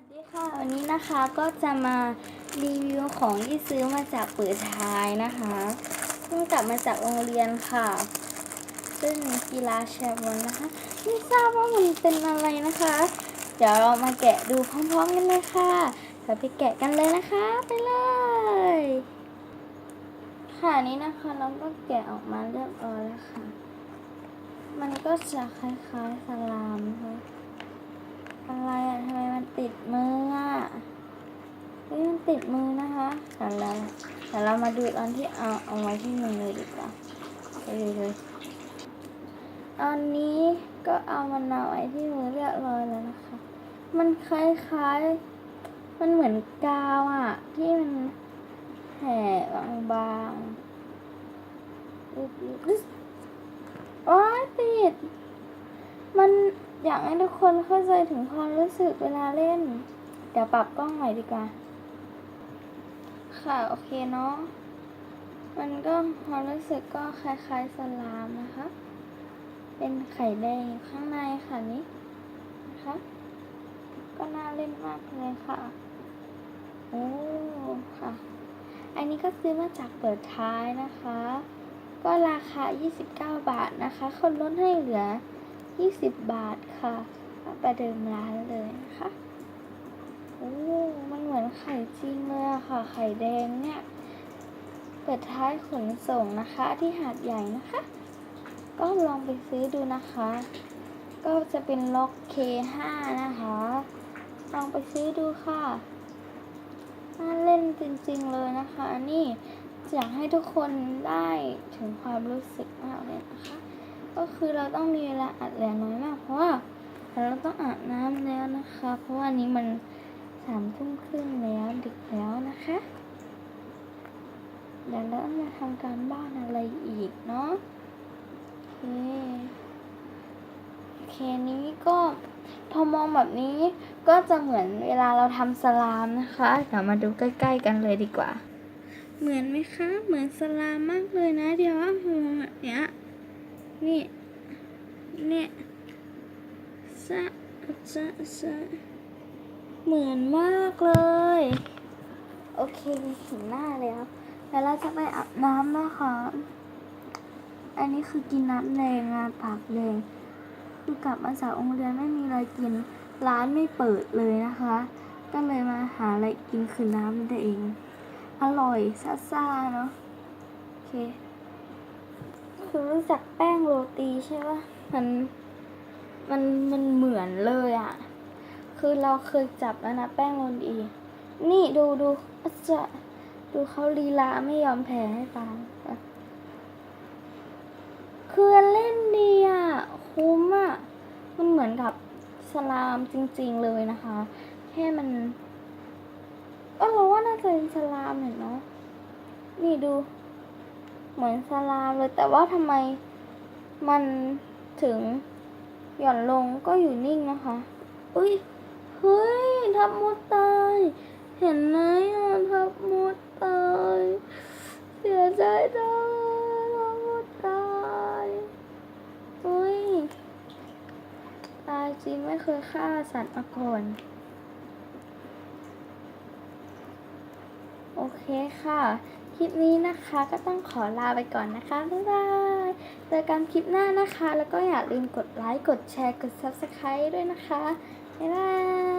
วัสดีค่ะ วันนี้นะคะก็จะมารีวิวของที่ซื้อมาจากเปิดท้ายนะคะเพิ่งกลับมาจากโรงเรียนค่ะ ซึ่งกีฬาแชร์บอลนะคะไม่ทราบว่ามันเป็นอะไรนะคะ เดี๋ยวเรามาแกะดูพร้อมๆกันเลยค่ะเดี๋ยวไปแกะกันเลยนะคะ ไปเลย ค่ะนี้นะคะเราก็แกะออกมาเรียบร้อยแล้วค่ะ มันก็จะคล้ายๆสลามนะคะ อะไรอะทำไมมันติดมืออะเฮ้ยมันติดมือนะคะเดี๋ยวเราเดี๋ยวเรามาดูตอนที่เอาเอาไว้ที่มือเลยดีกว่าเลยเลยตอนนี้ก็เอามันเอาไว้ที่มือเรียบร้อยแล้วนะคะ มันคล้ายๆ มันเหมือนกาวอะ ที่มันแผ่บางๆอึ๊บอึ๊บอึ๊บโอ๊ยติด มัน อยากให้ทุกคนเข้าใจถึงความรู้สึกเวลาเล่น เดี๋ยวปรับกล้องใหม่ดีกว่า ค่ะ โอเคเนาะ มันก็ความรู้สึกก็คล้ายๆสลามนะคะ เป็นไข่แดงข้างในค่ะนี้นะคะ ก็น่าเล่นมากเลยค่ะ โอ้ค่ะ อันนี้ก็ซื้อมาจากเปิดท้ายนะคะ ก็ราคา 29 บาทนะคะ คนลดให้เหลือ 20 บาทค่ะประเดิมร้านเลยนะคะโอ้มันเหมือนไข่จริงเลยค่ะ ไข่แดงเนี่ยเปิดท้ายขนส่งนะคะที่หาดใหญ่นะคะ ก็ลองไปซื้อดูนะคะ ก็จะเป็นล็อก K5 นะคะ ลองไปซื้อดูค่ะน่าเล่นจริงๆเลยนะคะ นี่อยากให้ทุกคนได้ถึงความรู้สึกมากเลยนะคะ ก็คือเราต้องมีเวลาอัดแรงน้อยมาก เพราะว่าเราต้องอาบน้ำแล้วนะคะ เพราะว่านี้มันสามทุ่มครึ่งแล้วดึกแล้วนะคะเดี๋ยวเราต้องมาทำการบ้านอะไรอีกเนาะโอเคโอเคนี้ก็พอมองแบบนี้ก็จะเหมือนเวลาเราทำสลามนะคะเดี๋ยวมาดูใกล้ ๆ กันเลยดีกว่า เหมือนไหมคะ เหมือนสลามมากเลยนะ เดี๋ยวว่ามองแบบเนี้ย นี่นี่ซะซะซะเหมือนมากเลย โอเคถึงหน้าแล้วแล้วเราจะไปอาบน้ำนะคะ อันนี้คือกินน้ำแรงอะปากแรงคือกลับมาจากโรงเรียนไม่มีอะไรกิน ร้านไม่เปิดเลยนะคะ ก็เลยมาหาอะไรกินคือน้ำนั่นเอง อร่อยซ่าๆเนาะโอเค คือรู้จักแป้งโรตีใช่ปะมันมันมันเหมือนเลยอะ่ะ คือเราเคยจับแล้วนะแป้งโรตี นี่ดูดูจะดูเขาลีลาไม่ยอมแพ้ให้ฟังคือเล่นดีอะ่ะ คุ้มอะ่ะ มันเหมือนกับสลามจริง ๆเลยนะคะแค่มันก็เราว่าน่าจะเป็นสลามเห็นเนาะนี่ดู เหมือนสลามเลยแต่ว่าทำไมมันถึงหย่อนลงก็อยู่นิ่งนะคะ อุ้ย เฮ้ย ทับมดตาย เห็นไหมอะทับมดตาย เสียใจจังทับมดตายอุ้ย ตายจริงไม่เคยฆ่าสัตว์มาก่อน โอเคค่ะ คลิปนี้นะคะก็ต้องขอลาไปก่อนนะคะ บ๊ายบายเจอกันคลิปหน้านะคะ แล้วก็อย่าลืมกดไลค์ กดแชร์ กด Subscribe ด้วยนะคะ บ๊ายบาย